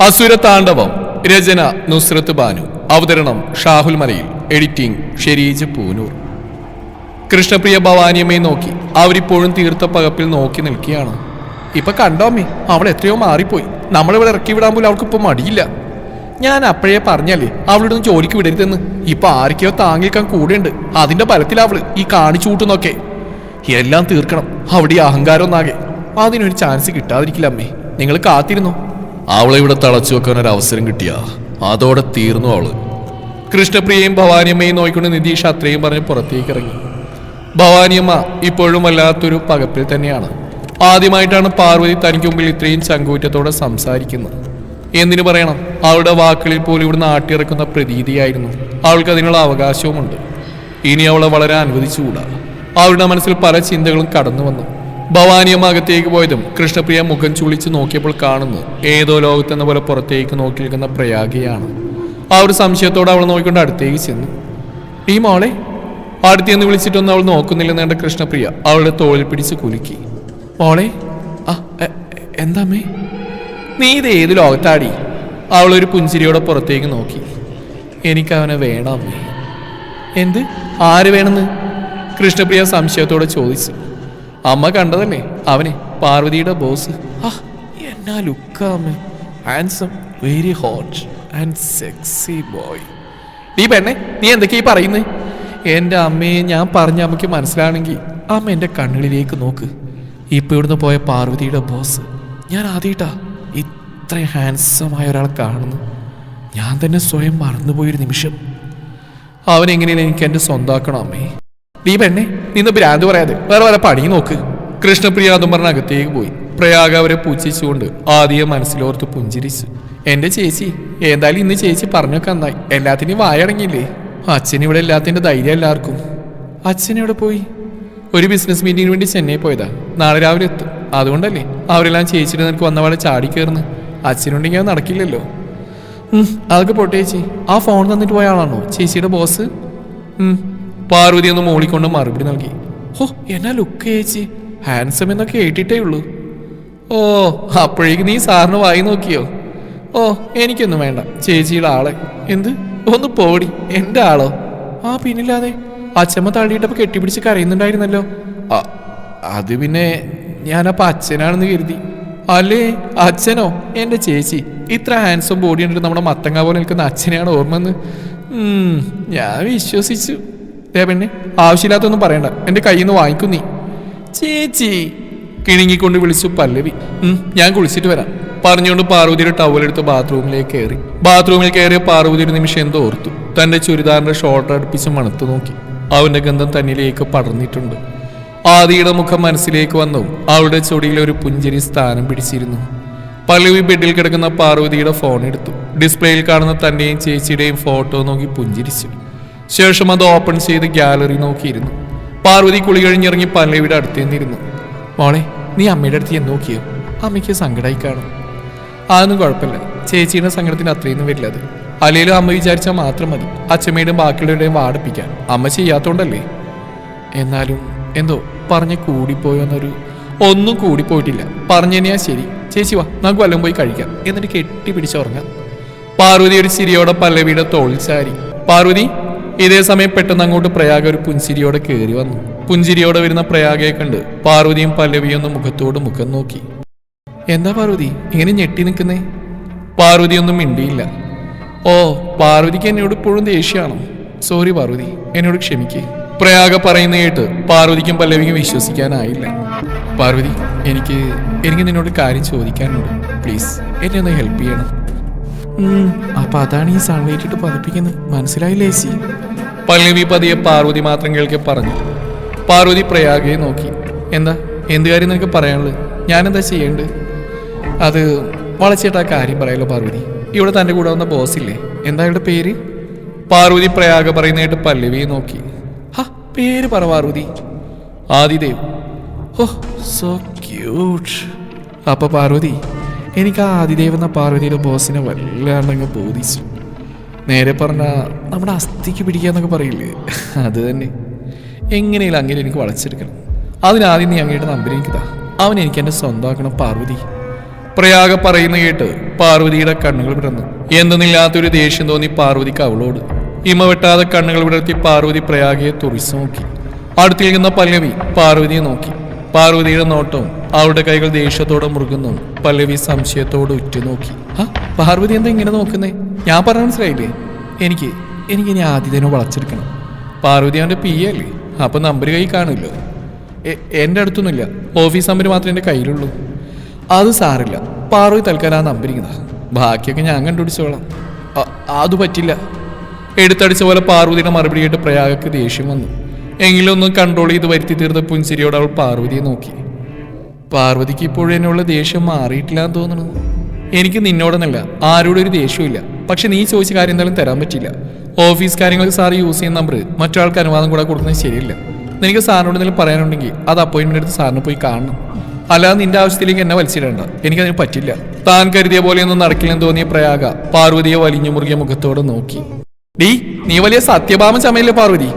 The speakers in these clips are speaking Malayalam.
അസുര താണ്ഡവം രചന നുസ്രത്ത് ബാനു. അവതരണം ഷാഹുൽ മലയിൽ എഡിറ്റിംഗ് ഷെരീജ് പൂനൂർ. കൃഷ്ണപ്രിയ ഭവാനിയമ്മയെ നോക്കി അവരിപ്പോഴും തീർത്ത പകപ്പിൽ നോക്കി നിൽക്കുകയാണ്. ഇപ്പൊ കണ്ടോ അമ്മേ അവൾ എത്രയോ മാറിപ്പോയി. നമ്മളിവിടെ ഇറക്കി വിടാൻ പോലും അവൾക്ക് ഇപ്പൊ മടിയില്ല. ഞാൻ അപ്പോഴേ പറഞ്ഞല്ലേ അവളുടെ ഒന്നും ജോലിക്ക് വിടരുതെന്ന്. ഇപ്പൊ ആരൊക്കെയോ താങ്ങിക്കാൻ കൂടെയുണ്ട്. അതിന്റെ ബലത്തിൽ അവൾ ഈ കാണിച്ചു കൂട്ടുന്നൊക്കെ എല്ലാം തീർക്കണം. അവിടെ അഹങ്കാരം ഒന്നാകെ അതിനൊരു ചാൻസ് കിട്ടാതിരിക്കില്ല അമ്മേ. നിങ്ങൾ കാത്തിരുന്നോ? അവളെ ഇവിടെ തളച്ചു വെക്കാൻ ഒരു അവസരം കിട്ടിയ. അതോടെ തീർന്നു അവൾ. കൃഷ്ണപ്രിയയും ഭവാനിയമ്മയും നോക്കിക്കൊണ്ട് നിതീഷ് അത്രയും പറഞ്ഞ് പുറത്തേക്ക് ഇറങ്ങി. ഭവാനിയമ്മ ഇപ്പോഴും വല്ലാത്തൊരു പകപ്പിൽ തന്നെയാണ്. ആദ്യമായിട്ടാണ് പാർവതി തനിക്ക് മുമ്പിൽ ഇത്രയും ചങ്കൂറ്റത്തോടെ സംസാരിക്കുന്നത്. എന്തിനു പറയണം? അവളുടെ വാക്കുകളിൽ പോലും ഇവിടുന്ന് ആട്ടിയിറക്കുന്ന പ്രതീതിയായിരുന്നു. അവൾക്ക് അതിനുള്ള അവകാശവുമുണ്ട്. ഇനി അവളെ വളരെ അനുവദിച്ചുകൂടാ. അവളുടെ മനസ്സിൽ പല ചിന്തകളും കടന്നു വന്നു. ഭവാനിയമ്മ അകത്തേക്ക് പോയതും കൃഷ്ണപ്രിയ മുഖം ചുളിച്ച് നോക്കിയപ്പോൾ കാണുന്നു ഏതോ ലോകത്തെന്ന പോലെ പുറത്തേക്ക് നോക്കി നിൽക്കുന്ന പ്രയാഗിയാണ്. ആ ഒരു സംശയത്തോടെ അവൾ നോക്കിക്കൊണ്ട് അടുത്തേക്ക് ചെന്നു. ഈ മോളെ അടുത്തേന്ന് വിളിച്ചിട്ടൊന്നും അവൾ നോക്കുന്നില്ലെന്ന് കണ്ട കൃഷ്ണപ്രിയ അവളുടെ തോളിൽ പിടിച്ച് കുലുക്കി. മോളെ ആ എന്താമേ നീ ഇത് ഏത് ലോകത്താടി? അവളൊരു പുഞ്ചിരിയോടെ പുറത്തേക്ക് നോക്കി. എനിക്കവനെ വേണം അമ്മേ? എന്ത്? ആര് വേണമെന്ന് കൃഷ്ണപ്രിയ സംശയത്തോടെ ചോദിച്ചു. അമ്മ കണ്ടതല്ലേ? അവനെ പാർവതിയുടെ ബോസ് എന്നാ ലുക്കാമേ handsome very hot and sexy boy നീ പെണ്ണെ നീ എന്തൊക്കെയാ പറയുന്നത് എന്റെ അമ്മയെ ഞാൻ പറഞ്ഞ അമ്മയ്ക്ക് മനസ്സിലാണെങ്കിൽ അമ്മ എന്റെ കണ്ണുകളിലേക്ക് നോക്ക്. ഇപ്പൊ ഇവിടുന്ന് പോയ പാർവതിയുടെ ബോസ് ഞാൻ ആദ്യമായിട്ടാ ഇത്രയും ഹാൻസമായ ഒരാളെ കാണുന്നു ഞാൻ തന്നെ സ്വയം മറന്നുപോയൊരു നിമിഷം. അവനെങ്ങനെയാണ് എനിക്ക് എന്റെ സ്വന്താക്കണം അമ്മേ? നീ പെണ്ണെ നിന്ന് ഭ്രാന്ത് പറയാതെ വേറെ വേറെ പണി നോക്ക്. കൃഷ്ണപ്രിയ അതും പറഞ്ഞ അകത്തേക്ക് പോയി. പ്രയാഗ അവരെ പൂച്ഛിച്ചുകൊണ്ട് ആദ്യം മനസ്സിലോർത്ത് പുഞ്ചിരിച്ചു. എന്റെ ചേച്ചി ഏതായാലും ഇന്ന് ചേച്ചി പറഞ്ഞൊക്കെ നന്നായി. എല്ലാത്തിനും അച്ഛൻ ഇവിടെ എല്ലാത്തിന്റെ ധൈര്യം എല്ലാവർക്കും. അച്ഛൻ എവിടെ പോയി? ഒരു ബിസിനസ് മീറ്റിങ്ങിന് വേണ്ടി ചെന്നൈ പോയതാ. നാളെ രാവിലെ എത്തും. അതുകൊണ്ടല്ലേ അവരെല്ലാം ചേച്ചിയുടെ നിനക്ക് വന്നപാടെ ചാടി കയറുന്നു. അച്ഛനുണ്ടെങ്കിൽ അത് നടക്കില്ലല്ലോ. അതൊക്കെ പൊട്ടേച്ചി ആ ഫോൺ തന്നിട്ട് പോയ ആളാണോ? ചേച്ചിയുടെ ബോസ് പാർവതി ഒന്ന് മൂളിക്കൊണ്ട് മറുപടി നൽകി. ഹോ എന്നാ ലുക്ക് ചേച്ചി? ഹാൻസം എന്നൊക്കെ കേട്ടിട്ടേ ഉള്ളൂ. ഓ അപ്പോഴേക്ക് നീ സാറിന് വായി നോക്കിയോ? ഓ എനിക്കൊന്നും വേണ്ട. ചേച്ചിയുടെ ആളെ. എന്ത്? ഒന്ന് പോടി. എന്റെ ആളോ? ആ പിന്നില്ലാതെ. അച്ഛമ്മ തള്ളിയിട്ടപ്പോ കെട്ടിപ്പിടിച്ച് കരയുന്നുണ്ടായിരുന്നല്ലോ. അത് പിന്നെ ഞാനപ്പോൾ അച്ഛനാണെന്ന് കരുതി. അല്ലേ? അച്ഛനോ? എന്റെ ചേച്ചി. ഇത്ര ഹാൻസം ബോഡി ഉണ്ട് നമ്മുടെ മത്തങ്ങ പോലെ നിൽക്കുന്ന അച്ഛനെയാണ് ഓർമ്മന്ന്. ഉം, ഞാൻ വിശ്വസിച്ചു. ദേ പെണ്ണെ ആവശ്യമില്ലാത്തൊന്നും പറയണ്ട. എന്റെ കയ്യിൽ നിന്ന് വാങ്ങിക്കും നീ. ചേച്ചി. കിണുങ്ങിക്കൊണ്ട് വിളിച്ചു പല്ലവി. ഞാൻ കുളിച്ചിട്ട് വരാം. പറഞ്ഞുകൊണ്ട് പാർവതിയുടെ ടവലെടുത്ത് ബാത്റൂമിലേക്ക് കയറി. ബാത്റൂമിൽ കയറിയ പാർവതി ഒരു നിമിഷം എന്തോ ഓർത്തു. തന്റെ ചുരിദാറിന്റെ ഷോർട്ട് അടുപ്പിച്ച് മണത്ത് നോക്കി. അവന്റെ ഗന്ധം തന്നിലേക്ക് പടർന്നിട്ടുണ്ട്. ആദിയുടെ മുഖം മനസ്സിലേക്ക് വന്നു. അവളുടെ ചൊടിയിൽ ഒരു പുഞ്ചിരി സ്ഥാനം പിടിച്ചിരുന്നു. പല്ലവി ബെഡിൽ കിടക്കുന്ന പാർവതിയുടെ ഫോൺ എടുത്തു. ഡിസ്പ്ലേയിൽ കാണുന്ന തന്റെയും ചേച്ചിയുടെയും ഫോട്ടോ നോക്കി പുഞ്ചിരിച്ചു. ശേഷം അത് ഓപ്പൺ ചെയ്ത് ഗാലറി നോക്കിയിരുന്നു. പാർവതി കുളി കഴിഞ്ഞിറങ്ങി പല്ലവിയുടെ അടുത്ത് നിന്നിരുന്നു മോളെ നീ അമ്മയുടെ അടുത്ത് എന്ന് നോക്കിയോ? അമ്മയ്ക്ക് സങ്കടമായി കാണും. അതൊന്നും കുഴപ്പമില്ല. ചേച്ചിയുടെ സങ്കടത്തിന് അത്രയൊന്നും വരില്ല അത്. അല്ലെങ്കിലും അമ്മ വിചാരിച്ചാൽ മാത്രം മതി. അച്ഛമ്മയുടെയും ബാക്കിയുള്ളവരുടെയും വാടിപ്പിക്കാൻ. അമ്മ ചെയ്യാത്തോണ്ടല്ലേ? എന്നാലും എന്തോ പറഞ്ഞ് കൂടിപ്പോയോ എന്നൊരു ഒന്നും കൂടിപ്പോയിട്ടില്ല. പറഞ്ഞതിനെയാ ശരി. ചേച്ചി വാ നമുക്ക് വല്ലതും പോയി കഴിക്കാം. എന്നിട്ട് കെട്ടി പിടിച്ചുറങ്ങാം പാർവതി ഒരു ചിരിയോടെ പല്ലവിയുടെ തോളിൽ ചാരി. പാർവതി ഇതേ സമയം പെട്ടെന്ന് അങ്ങോട്ട് പ്രയാഗ ഒരു പുഞ്ചിരിയോടെ കയറി വന്നു. പുഞ്ചിരിയോടെ വരുന്ന പ്രയാഗയെ കണ്ട് പാർവതിയും പല്ലവിയും ഒന്ന് മുഖത്തോട് മുഖം നോക്കി. എന്താ പാർവതി? ഇങ്ങനെ ഞെട്ടി നിൽക്കുന്നേ? പാർവതി ഒന്നും മിണ്ടിയില്ല. ഓ പാർവതിക്ക് എന്നോട് ഇപ്പോഴും ദേഷ്യമാണോ? സോറി പാർവതി എന്നോട് ക്ഷമിക്കേ. പ്രയാഗ പറയുന്ന കേട്ട് പാർവതിക്കും പല്ലവിക്കും വിശ്വസിക്കാനായില്ല. പാർവതി എനിക്ക് എനിക്ക് നിന്നോട് കാര്യം ചോദിക്കാനുണ്ട്. പ്ലീസ് എന്നെ ഒന്ന് ഹെൽപ്പ് ചെയ്യണം. അപ്പൊ അതാണ് ഈ സൺലൈറ്റ് ഇട്ട് പതിപ്പിക്കുന്നത്. മനസ്സിലായില്ലേ ചേച്ചി പല്ലവി പതിയെ പാർവതി മാത്രം കേൾക്കെ പറഞ്ഞു. പാർവതി പ്രയാഗയെ നോക്കി. എന്താ? എന്ത് കാര്യം നിനക്ക് പറയാനുള്ളത്? ഞാനെന്താ ചെയ്യേണ്ടത്? അത് വളച്ചേട്ടാ കാര്യം പറയല്ലോ പാർവതി. ഇവിടെ തന്റെ കൂടെ വന്ന ബോസ് ഇല്ലേ? എന്താ ഇവിടെ പേര്? പാർവതി പ്രയാഗ പറയുന്നതായിട്ട് പല്ലവിയെ നോക്കി. ഹാ പേര് പറ Parvathi. Adidev. Oh so cute അപ്പൊ പാർവതി എനിക്ക് ആ ആദിദേവ് എന്ന പാർവതിയുടെ ബോസിനെ വല്ലാണ്ടങ്ങ് ബോധിച്ചു. നേരെ പറഞ്ഞ നമ്മുടെ അസ്ഥിക്ക് പിടിക്കുക എന്നൊക്കെ പറയില്ലേ? അത് തന്നെ. എങ്ങനെയും അങ്ങനെ എനിക്ക് വളച്ചെടുക്കണം. അതിനാദ്യം നീ അങ്ങയുടെ നമ്പർ എനിക്ക് താ അവൻ എനിക്ക് എന്റെ സ്വന്തമാക്കണം പാർവതി. പ്രയാഗ പറയുന്ന കേട്ട് പാർവതിയുടെ കണ്ണുകൾ വിടർന്നു. എന്തെന്നില്ലാത്തൊരു ദേഷ്യം തോന്നി പാർവതിക്ക് അവളോട്. ഇമ വെട്ടാതെ കണ്ണുകൾ വിടർത്തി പാർവതി പ്രയാഗയെ തുറിച്ചു നോക്കി. അടുത്തിരിക്കുന്ന പല്ലവി പാർവതിയെ നോക്കി. പാർവതിയുടെ നോട്ടവും അവളുടെ കൈകൾ ദേഷ്യത്തോടെ മുറുകുന്നു. പല്ലവി സംശയത്തോടെ ഉറ്റുനോക്കി. ആ പാർവതി എന്താ ഇങ്ങനെ നോക്കുന്നേ? ഞാൻ പറഞ്ഞ മനസ്സിലായില്ലേ? എനിക്ക് എനിക്ക് ഇനി ആദ്യത്തേനോ വളച്ചെടുക്കണം. പാർവതി അവന്റെ പി അല്ലേ? അപ്പം നമ്പർ കൈ കാണില്ലോ. എന്റെ അടുത്തൊന്നുമില്ല. ഓഫീസ് നമ്പർ മാത്രമേ എന്റെ കയ്യിലുള്ളൂ. അത് സാറില്ല. പാർവതി തൽക്കാലം ആ നമ്പർ ഇങ്ങനെ ബാക്കിയൊക്കെ ഞാൻ കണ്ടുപിടിച്ചോളാം. അത് പറ്റില്ല. എടുത്തടിച്ച പോലെ പാർവതിയുടെ മറുപടി കേട്ട് പ്രയാഗക്ക് ദേഷ്യം വന്നു. എങ്കിലും കൺട്രോൾ ചെയ്ത് വരുത്തി തീർത്ത പുൻസിരിയോട് അവൾ പാർവതിയെ നോക്കി. പാർവതിക്ക് ഇപ്പോഴും എന്നുള്ള ദേഷ്യം മാറിയിട്ടില്ല എന്ന് തോന്നുന്നു. എനിക്ക് നിന്നോടൊന്നല്ല ആരോടും ഒരു ദേഷ്യമില്ല പക്ഷെ നീ ചോദിച്ച കാര്യം എന്തായാലും തരാൻ പറ്റില്ല ഓഫീസ് കാര്യങ്ങൾക്ക് സാർ യൂസ് ചെയ്യുന്ന നമ്പർ മറ്റൊരാൾക്ക് അനുവാദം കൂടെ കൊടുക്കുന്നത് ശരിയല്ല. നിനക്ക് സാറിനോട് എന്തെങ്കിലും പറയാനുണ്ടെങ്കിൽ അത് അപ്പോയിന്റ്മെന്റ് എടുത്ത് സാറിന് പോയി കാണണം. അല്ലാതെ നിന്റെ ആവശ്യത്തിലേക്ക് എന്നെ വലിച്ചിടേണ്ട. എനിക്കതിന് പറ്റില്ല. താൻ കരുതിയ പോലെയൊന്നും നടക്കില്ലെന്ന് തോന്നിയ പ്രയാഗ പാർവതിയെ വലിഞ്ഞു മുറുകിയ മുഖത്തോടെ നോക്കി. ഡീ നീ വലിയ സത്യഭാമ ചമയല്ലേ പാർവതി?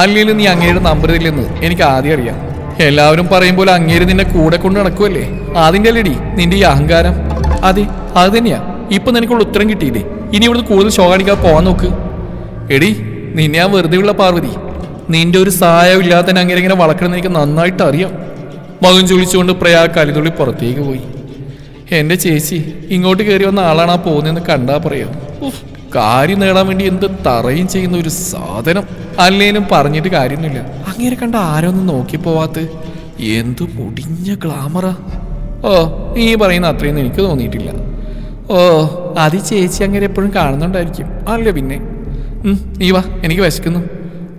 അല്ലെങ്കിലും നീ അങ്ങയുടെ നമ്പർ ഇല്ലെന്ന് എനിക്ക് ആദ്യം അറിയാം. എല്ലാവരും പറയും പോലെ അങ്ങേര് നിന്നെ കൂടെ കൊണ്ട് നടക്കുമല്ലേ അതിന്റെ അല്ലേടി നിന്റെ ഈ അഹങ്കാരം. അതെ അത് തന്നെയാ. ഇപ്പൊ നിനക്കുള്ള ഉത്തരം കിട്ടിയില്ലേ? ഇനി ഇവിടുന്ന് കൂടുതൽ ഷോ കാണിക്കാതെ പോവാൻ നോക്ക്. എടി നിന്നെ ആ വെറുതെ ഉള്ള പാർവതി നിന്റെ ഒരു സഹായം ഇല്ലാതെ അങ്ങനെ ഇങ്ങനെ വളക്കണമെന്ന് എനിക്ക് നന്നായിട്ട് അറിയാം. മകൻ ചോദിച്ചുകൊണ്ട് പ്രയാ കലിതുള്ളി പുറത്തേക്ക് പോയി. എന്റെ ചേച്ചി ഇങ്ങോട്ട് കയറി വന്ന ആളാണ് ആ പോകുന്നതെന്ന് കണ്ടാ പറയാം. കാര്യം നേടാൻ വേണ്ടി എന്ത് തറയും ചെയ്യുന്ന ഒരു സാധനം? അല്ലേലും പറഞ്ഞിട്ട് കാര്യമൊന്നുമില്ല. അങ്ങനെ കണ്ട ആരൊന്നും നോക്കി പോവാത്ത എന്ത് മുടിഞ്ഞ ഗ്ലാമറ ഓ നീ പറയുന്ന അത്രയൊന്നും എനിക്ക് തോന്നിയിട്ടില്ല. ഓ അത് ചേച്ചി അങ്ങനെ എപ്പോഴും കാണുന്നുണ്ടായിരിക്കും. അല്ല പിന്നെ. നീ വാ എനിക്ക് വിശക്കുന്നു.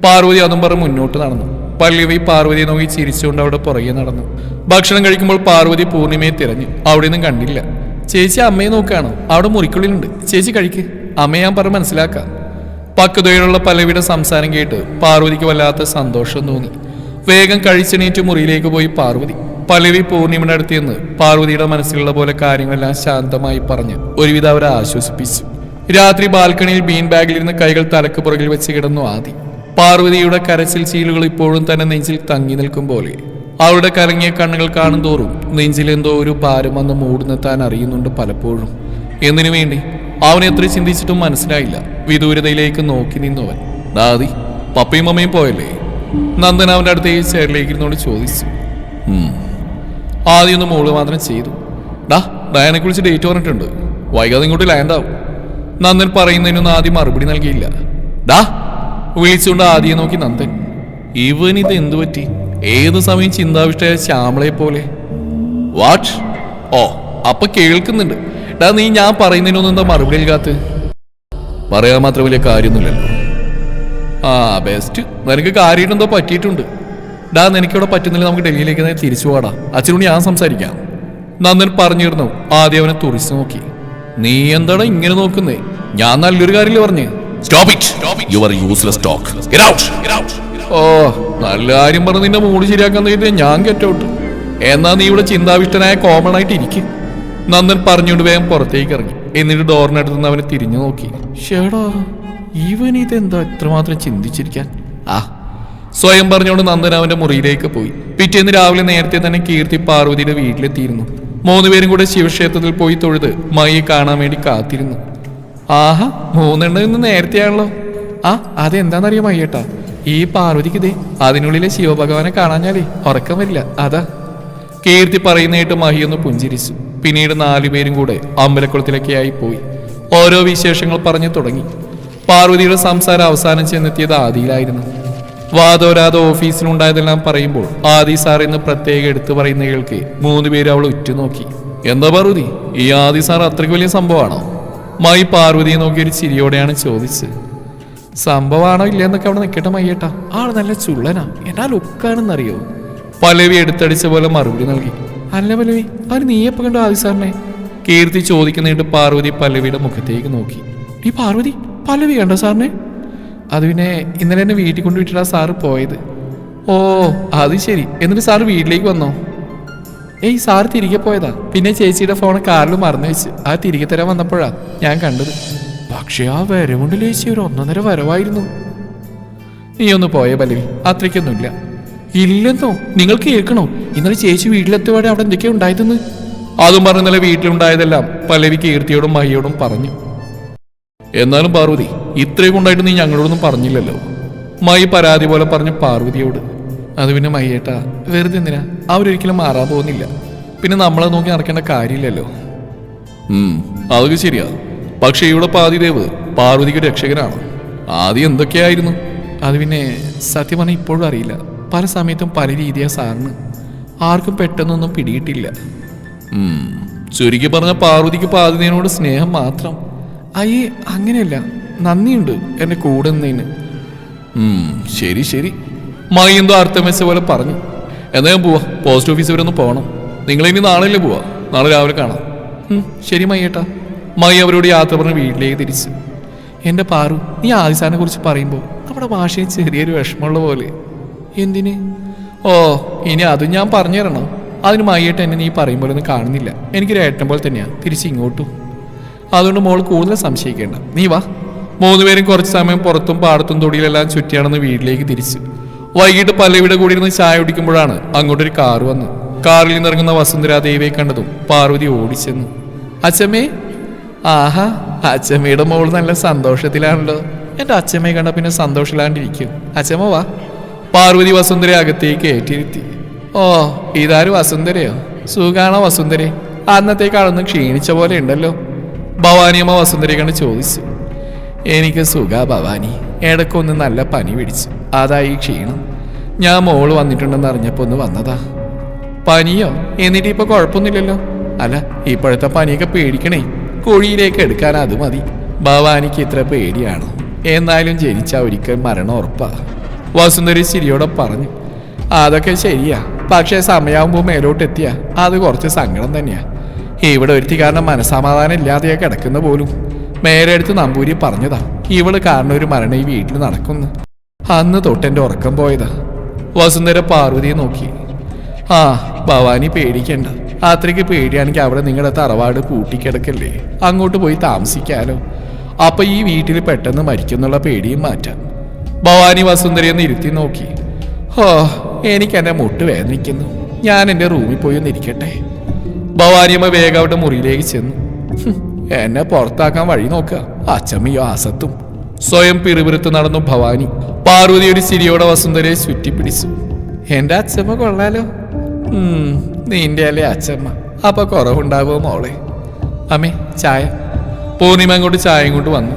പാർവതി അതും പറഞ്ഞ് മുന്നോട്ട് നടന്നു. പല്ലവി പാർവതിയെ നോക്കി ചിരിച്ചുകൊണ്ട് അവിടെ പുറകെ നടന്നു. ഭക്ഷണം കഴിക്കുമ്പോൾ പാർവതി പൂർണിമയെ തിരഞ്ഞു. അവിടെ ഒന്നും കണ്ടില്ല. ചേച്ചി അമ്മയെ നോക്കുകയാണോ? അവിടെ മുറിക്കുള്ളിലുണ്ട്. ചേച്ചി കഴിക്ക്. അമ്മയെ പറ മനസ്സിലാക്കാം. പക്വതയിലുള്ള പലവിട സംസാരം കേട്ട് പാർവതിക്ക് വല്ലാത്ത സന്തോഷം തോന്നി. വേഗം കഴിച്ചെണീറ്റ് മുറിയിലേക്ക് പോയി പാർവതി. പലവി പൂർണിമയുടെ അടുത്ത് നിന്ന് പാർവതിയുടെ മനസ്സിലുള്ള പോലെ കാര്യങ്ങളെല്ലാം ശാന്തമായി പറഞ്ഞ് ഒരുവിധം അവരെ ആശ്വസിപ്പിച്ചു. രാത്രി ബാൽക്കണിയിൽ ബീൻ ബാഗിലിരുന്ന് കൈകൾ തലക്ക് പുറകിൽ വെച്ച് കിടന്നു ആദി. പാർവതിയുടെ കരച്ചിൽ ചീലുകൾ ഇപ്പോഴും തന്നെ നെഞ്ചിൽ തങ്ങി നിൽക്കും പോലെ. അവളുടെ കലങ്ങിയ കണ്ണുകൾ കാണും തോറും നെഞ്ചിലെന്തോ ഒരു ഭാരം വന്ന് മൂടുന്ന താൻ അറിയുന്നുണ്ട് പലപ്പോഴും. എന്തിനു വേണ്ടി? അവൻ എത്ര ചിന്തിച്ചിട്ടും മനസ്സിലായില്ല. വിദൂരതയിലേക്ക് നോക്കി നിന്നവൻ. ദാദി പപ്പയും അമ്മയും പോയല്ലേ? നന്ദൻ അവന്റെ അടുത്തേക്ക് ഇരുന്നോട് ചോദിച്ചു. "ഉം." ആദ്യം ഒന്ന് മോൾ മാത്രം ചെയ്തു. ഡാ ഡയനെ കുറിച്ച് ഡേറ്റ് പറഞ്ഞിട്ടുണ്ട്. വൈകാതെ ഇങ്ങോട്ട് ലാൻഡ് ആവും. നന്ദൻ പറയുന്നതിനൊന്നും ആദ്യം മറുപടി നൽകിയില്ല. ഡാ വിളിച്ചുകൊണ്ട് ആദ്യം നോക്കി നന്ദൻ. ഇവൻ ഇത് എന്തു പറ്റി? ഏത് സമയം ചിന്താവിഷ്ടയായ ശ്യാമളയെ പോലെ വാട്ട് ഓ അപ്പൊ കേൾക്കുന്നുണ്ട്. ഡാ നീ ഞാൻ പറയുന്നതിനൊന്നും എന്താ മറുപടി നൽകാത്ത? പറയാൻ മാത്രം വലിയ കാര്യമൊന്നുമില്ലല്ലോ. ആ ബെസ്റ്റ് നിനക്ക് കാര്യമായിട്ട് എന്തോ പറ്റിയിട്ടുണ്ട്. ഡാ നിനക്കിവിടെ പറ്റുന്നില്ല നമുക്ക് ഡൽഹിയിലേക്ക് തന്നെ തിരിച്ചു പോടാ. അച്ഛനോട് ഞാൻ സംസാരിക്കാം. നന്ദൻ പറഞ്ഞിരുന്നു ആദ്യം അവനെ തുറിച്ചു നോക്കി. നീ എന്താണ് ഇങ്ങനെ നോക്കുന്നേ? ഞാൻ നല്ലൊരു കാര്യമില്ല പറഞ്ഞു! ഓ നല്ല കാര്യം പറഞ്ഞ് നിന്റെ മൂട് ശരിയാക്കാൻ ഞാൻ ഗെറ്റ് ഔട്ട് എന്നാ നീ ഇവിടെ ചിന്താവിഷ്ടനായ കോമൺ ആയിട്ട് ഇരിക്കും. നന്ദൻ പറഞ്ഞുകൊണ്ട് വേഗം പുറത്തേക്ക് ഇറങ്ങി. എന്നിട്ട് ഡോറിനടുത്ത് നിന്ന് അവനെ തിരിഞ്ഞു നോക്കി. ഷേടാ ഇവൻ ഇതെന്താ ഇത്രമാത്രം ചിന്തിച്ചിരിക്കാൻ? ആ. സ്വയം പറഞ്ഞുകൊണ്ട് നന്ദൻ അവന്റെ മുറിയിലേക്ക് പോയി. പിറ്റേന്ന് രാവിലെ നേരത്തെ തന്നെ കീർത്തി പാർവതിയുടെ വീട്ടിലെത്തിയിരുന്നു. മൂന്നുപേരും കൂടെ ശിവക്ഷേത്രത്തിൽ പോയി തൊഴുത് മയെ കാണാൻ വേണ്ടി കാത്തിരുന്നു. ആഹാ മൂന്നെണ്ണം ഇന്ന് നേരത്തെയാണല്ലോ. ആ അതെന്താണെന്നറിയാം മയ്യേട്ടാ? ഈ പാർവതിക്ക് ഇതേ അതിനുള്ളിലെ ശിവഭഗവാനെ കാണാഞ്ഞാലേ ഉറക്കം വരില്ല. അതാ. കീർത്തി പറയുന്നതായിട്ട് മഹിയൊന്ന് പുഞ്ചിരിച്ചു. പിന്നീട് നാലുപേരും കൂടെ അമ്പലക്കുളത്തിലൊക്കെയായി പോയി. ഓരോ വിശേഷങ്ങൾ പറഞ്ഞു തുടങ്ങി. പാർവതിയുടെ സംസാരം അവസാനം ചെന്നെത്തിയത് ആദിയിലായിരുന്നു. വാദോരാത ഓഫീസിലുണ്ടായതെല്ലാം പറയുമ്പോൾ ആദി സാർ എന്ന് പ്രത്യേകം എടുത്തു പറയുന്ന കേൾക്ക് മൂന്നുപേരും അവൾ ഉറ്റുനോക്കി. എന്താ പാർവതി? ഈ ആദി സാർ അത്രയ്ക്ക് വലിയ സംഭവമാണോ? മൈ പാർവതിയെ നോക്കി ഒരു ചിരിയോടെയാണ് ചോദിച്ചത്. സംഭവമാണോ ഇല്ല എന്നൊക്കെ അവിടെ നിൽക്കട്ടെ മയ്യേട്ടാ. ആൾ നല്ല ചുള്ളനാ. എന്നാ ലുക്കാണെന്നറിയോ? പലവി എടുത്തടിച്ച പോലെ മറുപടി നൽകി. അല്ല പല്ലവി അവന് നീ എപ്പോ കണ്ടു ആദി സാറിനെ? കീർത്തി ചോദിക്കുന്നിട്ട് പാർവതി പല്ലവിയുടെ മുഖത്തേക്ക് നോക്കി. ഈ പാർവതി പല്ലവി കണ്ടോ സാറിനെ? അത് പിന്നെ ഇന്നലെ എന്നെ വീട്ടിൽ കൊണ്ടുവിട്ടിട്ടാ സാറ് പോയത്. ഓ അത് ശരി. എന്നിട്ട് സാറ് വീട്ടിലേക്ക് വന്നോ? ഏയ് സാർ തിരികെ പോയതാ. പിന്നെ ചേച്ചിയുടെ ഫോൺ കാറിൽ മറന്നു വെച്ച്. ആ തിരികെ തരാൻ വന്നപ്പോഴാ ഞാൻ കണ്ടത്. പക്ഷെ ആ വരവുണ്ട് ചേച്ചി ഒരു ഒന്നൊന്നര വരവായിരുന്നു. നീ ഒന്ന് പോയ പല്ലവി. അത്രയ്ക്കൊന്നുമില്ല. ഇല്ലെന്നോ? നിങ്ങൾ കേൾക്കണോ? ഇന്നലെ ചേച്ചി വീട്ടിലെത്തിയോടെ അവിടെ എന്തൊക്കെയാ ഉണ്ടായതെന്ന്? അതും പറഞ്ഞ ഇന്നലെ വീട്ടിലുണ്ടായതെല്ലാം പല്ലവി കീർത്തിയോടും മഹിയോടും പറഞ്ഞു. എന്നാലും പാർവതി ഇത്രയും കൊണ്ടായിട്ട് നീ ഞങ്ങളോടൊന്നും പറഞ്ഞില്ലല്ലോ. മൈ പരാതി പോലെ പറഞ്ഞു പാർവതിയോട്. അത് പിന്നെ മയ്യേട്ടാ വെറുതെ എന്തിനാ? അവരൊരിക്കലും മാറാൻ പോകുന്നില്ല. പിന്നെ നമ്മളെ നോക്കി നടക്കേണ്ട കാര്യമില്ലല്ലോ. അതൊക്കെ ശരിയാ. പക്ഷെ ഇവിടെ പാതിദേവ് പാർവതിക്ക് രക്ഷകനാണ്. ആദ്യം എന്തൊക്കെയായിരുന്നു? അത് പിന്നെ സത്യം പറഞ്ഞാൽ ഇപ്പോഴും അറിയില്ല. പല സമയത്തും പല രീതിയാണ് സാറിന്. ആർക്കും പെട്ടെന്നൊന്നും പിടിയിട്ടില്ല. ചുരുക്കി പറഞ്ഞ പാർവതിക്ക് പാതിദേവിനോട് സ്നേഹം മാത്രം. അയ്യേ അങ്ങനെയല്ല. നന്ദിയുണ്ട് എന്നെ കൂടെ നിന്നതിന്. ശരി ശരി. മായി എന്തോ അർത്ഥമെസ് പോലെ പറഞ്ഞു. എന്നാ ഞാൻ പോവാ. പോസ്റ്റ് ഓഫീസ് വരെ ഒന്ന് പോകണം നിങ്ങൾ ഇനി നാളെയല്ലേ പോവാ? നാളെ രാവിലെ കാണാം. ഉം, ശരി മയ്യേട്ടാ. മായി അവരോട് യാത്ര പറഞ്ഞ് വീട്ടിലേക്ക് തിരിച്ചു. എന്റെ പാറു നീ ആദിസാനെ കുറിച്ച് പറയുമ്പോൾ നമ്മുടെ ഭാഷയിൽ ചെറിയൊരു വിഷമമുള്ള പോലെ. എന്തിന്? ഓ ഇനി അത് ഞാൻ പറഞ്ഞു തരണം. അതിന് മായിട്ട് എന്നെ നീ പറയും പോലെ ഒന്നും കാണുന്നില്ല. എനിക്കൊരു ഏട്ടൻ പോലെ തന്നെയാണ് തിരിച്ച് ഇങ്ങോട്ടും. അതുകൊണ്ട് മോൾ കൂടുതൽ സംശയിക്കേണ്ട. നീ വാ. മൂന്നുപേരും കുറച്ച് സമയം പുറത്തും പാടത്തും തൊടിയിലെല്ലാം ചുറ്റിയാണെന്ന് വീട്ടിലേക്ക് തിരിച്ചു. വൈകിട്ട് പല്ലവിടെ കൂടി ഇരുന്ന് ചായ കുടിക്കുമ്പോഴാണ് അങ്ങോട്ടൊരു കാർ വന്നു. കാറിൽ നിന്നിറങ്ങുന്ന വസുന്ധര ദേവിയെ കണ്ടതും പാർവതി ഓടിച്ചെന്നു. അച്ഛമ്മേ ആഹാ അച്ഛമ്മയുടെ മോൾ നല്ല സന്തോഷത്തിലാണല്ലോ. എന്റെ അച്ഛമ്മയെ കണ്ട പിന്നെ സന്തോഷമില്ലാണ്ടിരിക്കും. അച്ഛമ്മ വാ. പാർവതി വസുന്ധരെ അകത്തേക്ക് ഏറ്റിരുത്തി. ഓ ഇതാര് വസുന്ധരയോ? സുഖാണോ വസുന്ധരെ? അന്നത്തേക്കാളൊന്ന് ക്ഷീണിച്ച പോലെ ഉണ്ടല്ലോ. ഭവാനിയമ്മ വസുന്ധരയെ കണ്ട് ചോദിച്ചു. എനിക്ക് സുഖ ഭവാനി. ഇടയ്ക്കൊന്ന് നല്ല പനി പിടിച്ചു. അതായി ക്ഷീണം. ഞാൻ മോൾ വന്നിട്ടുണ്ടെന്ന് അറിഞ്ഞപ്പോ ഒന്ന് വന്നതാ. പനിയോ? എന്നിട്ട് ഇപ്പൊ കുഴപ്പമൊന്നുമില്ലല്ലോ? അല്ല ഇപ്പോഴത്തെ പനിയൊക്കെ പേടിക്കണേ. കുഴിയിലേക്ക് എടുക്കാൻ അത് മതി. ഭവാനിക്ക് ഇത്ര പേടിയാണോ? എന്നാലും ജനിച്ച ഒരിക്കൽ മരണം ഉറപ്പാ. വസുന്ധരി ചിരിയോടെ പറഞ്ഞു അതൊക്കെ ശരിയാ. പക്ഷേ സമയമാകുമ്പോൾ മേലോട്ട് എത്തിയ അത് കുറച്ച് സങ്കടം തന്നെയാ. ഇവിടെ ഒരുത്തി കാരണം മനസമാധാനം ഇല്ലാതെയാ കിടക്കുന്ന പോലും. മേലെടുത്ത് നമ്പൂരി പറഞ്ഞതാ. ഇവൾ കാരണം ഒരു മരണം ഈ വീട്ടിൽ നടക്കുന്നു. അന്ന് തൊട്ടെന്റെ ഉറക്കം പോയതാ. വസുന്ധര പാർവതിയെ നോക്കി. ആ ഭവാനി പേടിക്കണ്ട. അത്രയ്ക്ക് പേടിയാണെങ്കിൽ അവിടെ നിങ്ങളുടെ തറവാട് പൂട്ടിക്കിടക്കല്ലേ അങ്ങോട്ട് പോയി താമസിക്കാലോ. അപ്പൊ ഈ വീട്ടിൽ പെട്ടെന്ന് മരിക്കുന്നുള്ള പേടിയും മാറ്റാം. ഭവാനി വസുന്ധരി ഒന്ന് ഇരുത്തി നോക്കി. ഹോ എനിക്ക് എന്റെ മുട്ട് വേദനിക്കുന്നു. ഞാൻ എന്റെ റൂമിൽ പോയി ഒന്ന് ഇരിക്കട്ടെ. ഭവാനിയമ്മ വേഗം അവിടെ മുറിയിലേക്ക് ചെന്നു. എന്നെ പുറത്താക്കാൻ വഴി നോക്കുക. അച്ചമ്മയോ ആസത്തും. സ്വയം പിറുപിറുത്ത് നടന്നു ഭവാനി പാർവതിയുടെ ചിരിയോടെ വസുന്ധരയെ ചുറ്റിപ്പിടിച്ചു. എന്റെ അച്ഛമ്മ കൊള്ളാലോ. നിന്റെ അല്ലേ അച്ഛമ്മ അപ്പൊ കുറവുണ്ടാകുമോ മോളെ? അമ്മേ ചായ. പൂർണിമ അങ്ങോട്ട് ചായയും കൊണ്ട് വന്നു.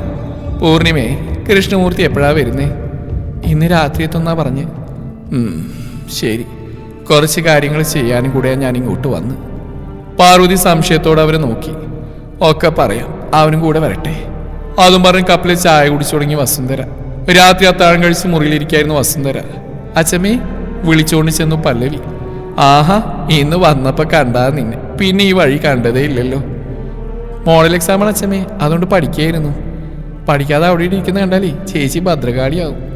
പൂർണിമേ കൃഷ്ണമൂർത്തി എപ്പോഴാ വരുന്നേ? ഇന്ന് രാത്രി എത്തുന്നാ പറഞ്ഞ്. ശരി. കുറച്ച് കാര്യങ്ങൾ ചെയ്യാനും കൂടെ ഞാൻ ഇങ്ങോട്ട് വന്ന്. പാർവതി സംശയത്തോടെ അവരെ നോക്കി. ഒക്കെ പറയാം. അവനും കൂടെ വരട്ടെ. അതും പറഞ്ഞ് കപ്പിലെ ചായ കുടിച്ചു തുടങ്ങി വസുന്ധര. രാത്രി അത്താഴം കഴിച്ച് മുറിയിലിരിക്കായിരുന്നു വസുന്ധര. അച്ഛമ്മേ വിളിച്ചുകൊണ്ട് ചെന്നു പല്ലവി. ആഹാ ഇന്ന് വന്നപ്പോ കണ്ടാ നിന്നെ. പിന്നെ ഈ വഴി കണ്ടതേ ഇല്ലല്ലോ. മോഡൽ എക്സാമാണ് അച്ഛമ്മേ. അതുകൊണ്ട് പഠിക്കായിരുന്നു. പഠിക്കാതെ അവിടെ ഇരിക്കുന്ന കണ്ടാലേ ചേച്ചി ഭദ്രകാളിയാവും.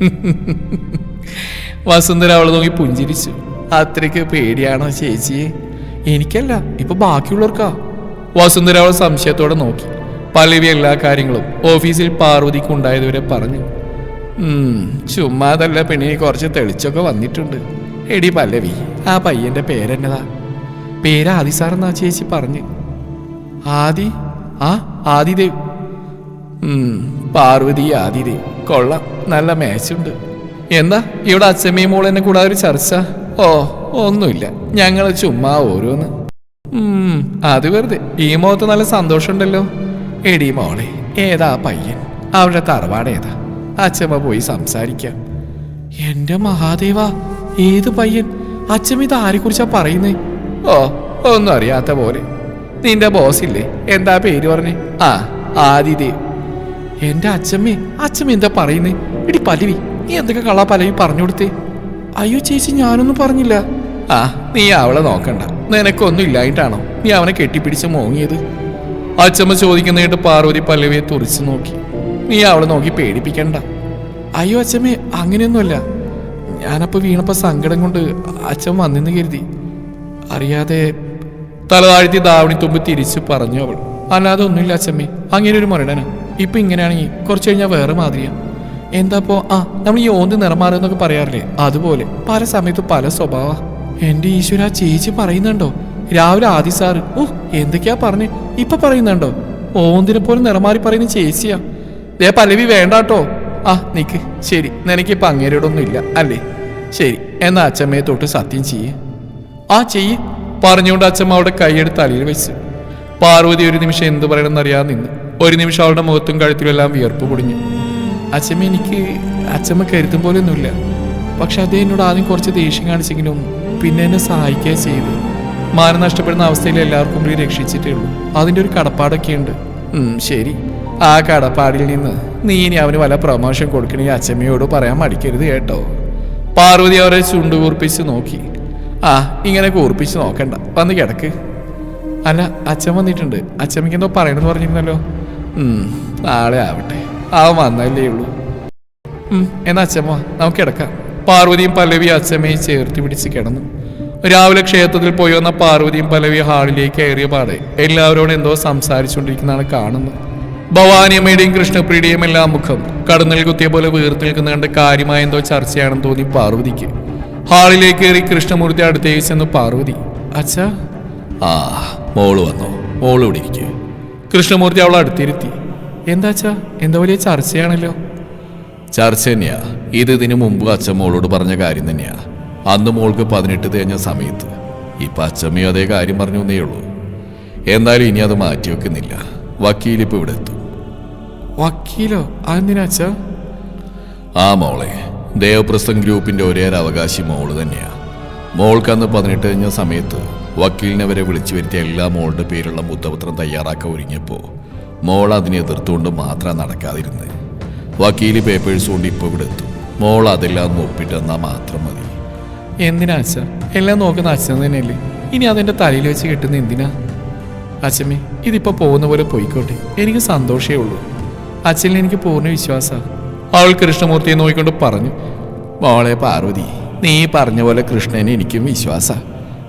വസുന്ധര അവൾ നോക്കി പുഞ്ചിരിച്ചു. അത്രയ്ക്ക് പേടിയാണോ ചേച്ചി? എനിക്കല്ല ഇപ്പൊ ബാക്കിയുള്ളവർക്കാ. വസുന്ധര അവൾ സംശയത്തോടെ നോക്കി. പലവി എല്ലാ കാര്യങ്ങളും ഓഫീസിൽ പാർവതിക്ക് ഉണ്ടായതുവരെ പറഞ്ഞു. ചുമ്മാതല്ല പെണ്ണിന് കുറച്ച് തെളിച്ചൊക്കെ വന്നിട്ടുണ്ട്. എടി പല്ലവി ആ പയ്യന്റെ പേരെന്നതാ. പേര് ആദി സാറെന്നാ ചേച്ചി പറഞ്ഞു. ആദി? ആ ആദിദേവ് പാർവതി ആദിതി കൊള്ളാം നല്ല മാച്ചുണ്ട് എന്താ ഇവിടെ അച്ഛമ്മയും മോളെന്നെ കൂടാതെ ഒരു ചർച്ച? ഓ ഒന്നുമില്ല. ഞങ്ങൾ ചുമ്മാ ഓരോന്ന്. അത് വെറുതെ. ഈ മുഖത്ത് നല്ല സന്തോഷമുണ്ടല്ലോ. എടി മോളെ ഏതാ പയ്യൻ? അവരുടെ തറവാട് ഏതാ? അച്ഛമ്മ പോയി സംസാരിക്കാം. എന്റെ മഹാദേവ ഏത് പയ്യൻ? അച്ഛമ്മ ഇത് ആരെ കുറിച്ചാ പറയുന്നേ? ഓ ഒന്നും അറിയാത്ത പോലെ. നിന്റെ ബോസ് ഇല്ലേ? എന്താ പേര് പറഞ്ഞേ? ആ ആദിദേവ് എന്റെ അച്ഛമ്മേ അച്ഛമ്മ എന്താ പറയുന്നേ? എടി പലവി നീ എന്തൊക്കെ കള്ളാ പലവി പറഞ്ഞു കൊടുത്തേ? അയ്യോ ചേച്ചി ഞാനൊന്നും പറഞ്ഞില്ല. ആ നീ അവളെ നോക്കണ്ട. നിനക്കൊന്നും ഇല്ലായിട്ടാണോ നീ അവനെ കെട്ടിപ്പിടിച്ച് മോങ്ങിയത്? അച്ഛമ്മ ചോദിക്കുന്നതായിട്ട് പാർവതി പല്ലവിയെ തുറിച്ചു നോക്കി. നീ അവളെ നോക്കി പേടിപ്പിക്കണ്ട. അയ്യോ അച്ഛമ്മേ അങ്ങനെയൊന്നുമല്ല. ഞാനപ്പോ വീണപ്പോൾ സങ്കടം കൊണ്ട് അച്ഛൻ വന്നെന്ന് കരുതി. അറിയാതെ തലതാഴ്ത്തി ദാവണി തുമ്പ് തിരിച്ചു പറഞ്ഞു അവൾ. അല്ലാതെ ഒന്നുമില്ല അച്ഛമ്മേ അങ്ങനെ ഒരു മുരടന. ഇപ്പൊ ഇങ്ങനെയാണെങ്കിൽ കുറച്ച് കഴിഞ്ഞാൽ വേറെ മാതിരിയാ. എന്താപ്പോ? ആ നമ്മൾ ഈ ഓന്തി നിറം മാറുന്നൊക്കെ പറയാറില്ലേ? അതുപോലെ പല സമയത്ത് പല സ്വഭാവ. എന്റെ ഈശ്വര ചേച്ചി പറയുന്നുണ്ടോ? രാവിലെ ആദി സാറ്. ഓ എന്തൊക്കെയാ പറഞ്ഞേ? ഇപ്പൊ പറയുന്നുണ്ടോ? ഓന്തിനെ പോലെ നിറമാറി പറയുന്ന ചേച്ചിയാ. ദേ പല്ലവി വേണ്ടാട്ടോ. ആ നിക്ക്. ശരി നിനക്കിപ്പോ അങ്ങേരോടൊന്നും ഇല്ല അല്ലേ? ശരി എന്നാ അച്ഛമ്മയെ തൊട്ട് സത്യം ചെയ്യേ. ആ ചെയ്യ്. പറഞ്ഞുകൊണ്ട് അച്ഛമ്മ അവിടെ കൈയെടുത്ത് തലയിൽ വെച്ച്. പാർവതി ഒരു നിമിഷം എന്തു പറയണമെന്നറിയാതെ നിന്ന്. ഒരു നിമിഷം അവളുടെ മുഖത്തും കഴുത്തിലെല്ലാം വിയർപ്പ് പൊടിഞ്ഞു. അച്ഛമ്മ എനിക്ക് അച്ഛമ്മ കരുത്തും പോലെയൊന്നുമില്ല. പക്ഷെ അതേ എന്നോട് ആദ്യം കുറച്ച് ദേഷ്യം കാണിച്ചെങ്കിലും പിന്നെ എന്നെ സഹായിക്കുക ചെയ്തു. മാനം നഷ്ടപ്പെടുന്ന അവസ്ഥയിൽ എല്ലാവർക്കും കൂടി രക്ഷിച്ചിട്ടേ ഉള്ളൂ. അതിന്റെ ഒരു കടപ്പാടൊക്കെ ഉണ്ട് ശരി. ആ കടപ്പാടിൽ നിന്ന് നീ ഇനി അവന് വല്ല പ്രമോഷൻ കൊടുക്കണേ അച്ഛമ്മയോട് പറയാൻ മടിക്കരുത് കേട്ടോ. പാർവതി അവരെ ചുണ്ടു കൂർപ്പിച്ച് നോക്കി. ആ ഇങ്ങനെ കൂർപ്പിച്ച് നോക്കണ്ട. വന്ന് കിടക്ക്. അല്ല അച്ഛൻ വന്നിട്ടുണ്ട്. അച്ഛമ്മയ്ക്ക് എന്തോ പറയണമെന്ന് പറഞ്ഞിരുന്നല്ലോ. നാളെ ആവട്ടെ. അവൻ വന്നല്ലേ ഉള്ളൂ. എന്നാ അച്ഛമ്മ നമുക്ക് കിടക്കാം. പാർവതിയും പല്ലവി അച്ഛമ്മയും ചേർത്തി പിടിച്ച് കിടന്നു. രാവിലെ ക്ഷേത്രത്തിൽ പോയി വന്ന പാർവതിയും പല്ലവി ഹാളിലേക്ക് കയറിയ പാടെ എല്ലാവരോടും എന്തോ സംസാരിച്ചുകൊണ്ടിരിക്കുന്നതാണ് കാണുന്നത്. ഭവാനിയമ്മയുടെയും കൃഷ്ണപ്രിയുടെയും എല്ലാം മുഖം കടന്നൽ കുത്തിയ പോലെ വീർത്ത് നിൽക്കുന്ന കണ്ട് കാര്യമായ എന്തോ ചർച്ചയാണെന്ന് തോന്നി പാർവതിക്ക്. ഹാളിലേക്ക് കയറി കൃഷ്ണമൂർത്തി അടുത്തേക്ക് ചെന്ന് പാർവതി. അച്ഛാ. ആ മോൾ വന്നോ. മോൾ ഇവിടെ ഇരിക്കേ കൃഷ്ണമൂർത്തി അവളെ അടുത്തിരുത്തി. എന്താച്ചാ എന്താ വലിയ ചർച്ചയാണല്ലോ? ചർച്ച തന്നെയാ. ഇത് ഇതിനു മുമ്പ് അച്ഛൻ മോളോട് പറഞ്ഞ കാര്യം തന്നെയാ. അന്ന് മോൾക്ക് പതിനെട്ട് തേഞ്ഞ സമയത്ത്. ഇപ്പൊ അച്ഛമ്മയും അതേ കാര്യം പറഞ്ഞു എന്നേ ഉള്ളൂ. എന്തായാലും ഇനി അത് മാറ്റി വെക്കുന്നില്ല. വക്കീലിപ്പോ ഇവിടെ എത്തും. വക്കീലോ? അതെന്തിനാച്ച ആ മോളെ ദേവപ്രസ്ഥം ഗ്രൂപ്പിന്റെ ഒരേ ഒരു അവകാശി മോൾ തന്നെയാ. മോൾക്ക് അന്ന് പതിനെട്ട് കഴിഞ്ഞ സമയത്ത് വക്കീലിനെ വരെ വിളിച്ചു വരുത്തിയ എല്ലാ മോളുടെ പേരുള്ള മുത്തപത്രം തയ്യാറാക്കാൻ ഒരുങ്ങിയപ്പോൾ മോൾ അതിനെ എതിർത്തുകൊണ്ട് മാത്രം നടക്കാതിരുന്നത്. വക്കീൽ പേപ്പേഴ്സ് കൊണ്ട് ഇപ്പോൾ ഇവിടെ എത്തും. മോൾ അതെല്ലാം ഒന്ന് ഒപ്പിട്ടെന്നാൽ മാത്രം മതി. എന്തിനാ അച്ഛ? എല്ലാം നോക്കുന്ന അച്ഛൻ തന്നെയല്ലേ? ഇനി അതെന്റെ തലയിൽ വെച്ച് കിട്ടുന്ന എന്തിനാ? അച്ഛമ്മേ ഇതിപ്പോൾ പോകുന്ന പോലെ പോയിക്കോട്ടെ. എനിക്ക് സന്തോഷമേ ഉള്ളൂ. അച്ഛനിൽ എനിക്ക് പൂർണ വിശ്വാസമാണ് അവൾ കൃഷ്ണമൂർത്തിയെ നോക്കിക്കൊണ്ട് പറഞ്ഞു മോളെ പാർവതി നീ പറഞ്ഞ പോലെ കൃഷ്ണന് എനിക്കും വിശ്വാസ.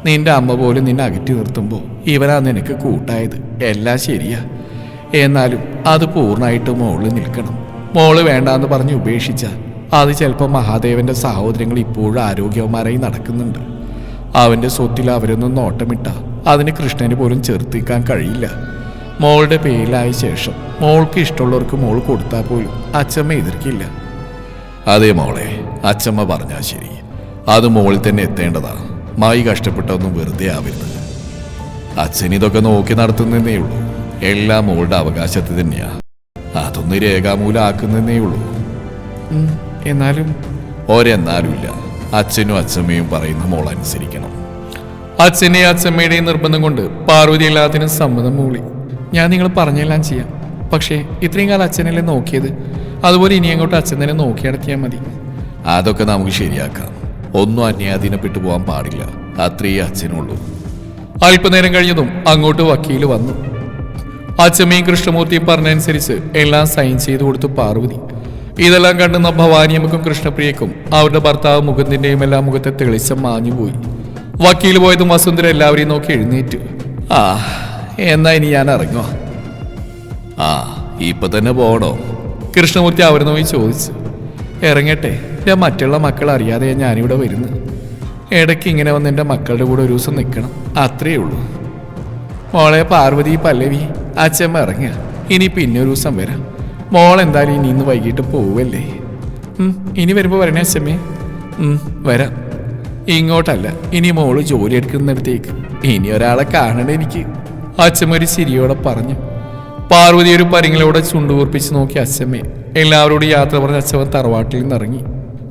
നിന്റെ അമ്മ പോലും നിന്നെ അകറ്റി നിർത്തുമ്പോൾ ഇവനാ നിനക്ക് കൂട്ടായത്. എല്ലാം ശരിയാ. എന്നാലും അത് പൂർണമായിട്ട് മോൾ നിൽക്കണം. മോൾ വേണ്ടാന്ന് പറഞ്ഞ് ഉപേക്ഷിച്ച അത് ചിലപ്പോൾ മഹാദേവന്റെ സഹോദരങ്ങൾ ഇപ്പോഴും ആരോഗ്യവന്മാരായി നടക്കുന്നുണ്ട്. അവന്റെ സ്വത്തിൽ അവരൊന്നും നോട്ടമിട്ട അതിന് കൃഷ്ണന് പോലും ചേർത്തിക്കാൻ കഴിയില്ല. മോളുടെ പേരിലായ ശേഷം മോൾക്ക് ഇഷ്ടമുള്ളവർക്ക് മോൾ കൊടുത്താൽ പോലും അച്ഛമ്മ എതിർക്കില്ല. അതേ മോളെ അച്ഛമ്മ പറഞ്ഞാൽ ശരി. അത് മോളിൽ തന്നെ എത്തേണ്ടതാ. മായി കഷ്ടപ്പെട്ടൊന്നും വെറുതെ ആവരുത്. അച്ഛൻ ഇതൊക്കെ നോക്കി നടത്തുന്നതേ ഉള്ളൂ. എല്ലാം മോളുടെ അവകാശത്തിൽ തന്നെയാ. അതൊന്ന് രേഖാമൂലമാക്കുന്നതേ ഉള്ളൂ എന്നാലും? ഒരെന്നാലുമില്ല അച്ഛനും അച്ഛമ്മയും പറയുന്ന മോൾ അനുസരിക്കണം. അച്ഛന്റെയും അച്ഛമ്മയുടെയും നിർബന്ധം കൊണ്ട് പാർവതി എല്ലാത്തിനും സമ്മതം മൂളി. ഞാൻ നിങ്ങൾ പറഞ്ഞെല്ലാം ചെയ്യാം. പക്ഷേ ഇത്രയും കാലം അച്ഛനല്ലേ നോക്കിയത്. അതുപോലെ ഇനി അങ്ങോട്ട് അച്ഛൻ തന്നെ നോക്കി നടത്തിയാൽ മതി. അതൊക്കെ നമുക്ക് ശരിയാക്കാം. ഒന്നും അന്യാധീനപ്പെട്ടു പോകാൻ പാടില്ല. അത്രേ അച്ഛനുള്ളൂ. അല്പനേരം കഴിഞ്ഞതും അങ്ങോട്ട് വക്കീൽ വന്നു. അച്ഛമ്മയും കൃഷ്ണമൂർത്തിയും പറഞ്ഞനുസരിച്ച് എല്ലാം സൈൻ ചെയ്തു കൊടുത്തു പാർവതി. ഇതെല്ലാം കണ്ടുന്ന ഭവാനിയമ്മക്കും കൃഷ്ണപ്രിയക്കും അവരുടെ ഭർത്താവ് മുകുന്ദിന്റെയും എല്ലാ മുഖത്തെ തെളിച്ചം മാഞ്ഞുപോയി വക്കീൽ പോയതും വസുന്ധര എല്ലാവരെയും നോക്കി എഴുന്നേറ്റു. ആ എന്നാ ഇനി ഞാൻ ഇറങ്ങോ ആ ഇപ്പൊ തന്നെ പോകണോ? കൃഷ്ണമൂർത്തി അവരെ നോക്കി ചോദിച്ചു. ഇറങ്ങട്ടെ. ഞാൻ മറ്റുള്ള മക്കൾ അറിയാതെ ഞാനിവിടെ വരുന്നു. ഇടയ്ക്ക് ഇങ്ങനെ വന്ന് എന്റെ മക്കളുടെ കൂടെ ഒരു ദിവസം നിൽക്കണം. അത്രയേ ഉള്ളൂ. മോളെ പാർവതി പല്ലവി അച്ഛമ്മ ഇറങ്ങുക. ഇനി പിന്നെ ഒരു ദിവസം വരാം. മോൾ എന്തായാലും ഇനി ഇന്ന് വൈകിട്ട് പോവല്ലേ? ഇനി വരുമ്പോൾ വരണേ അച്ഛമ്മേ. വരാം. ഇങ്ങോട്ടല്ല ഇനി മോൾ ജോലി എടുക്കുന്നിടത്തേക്ക്. ഇനി ഒരാളെ കാണണേ എനിക്ക്. അച്ഛമ്മ ഒരു ചിരിയോടെ പറഞ്ഞു. പാർവതി ഒരു പരിങ്ങളോടെ ചുണ്ടുകൂർപ്പിച്ച് നോക്കി അച്ഛമ്മയെ എല്ലാവരോടും യാത്ര പറഞ്ഞ അച്ഛമ്മ തറവാട്ടിൽ നിന്ന് ഇറങ്ങി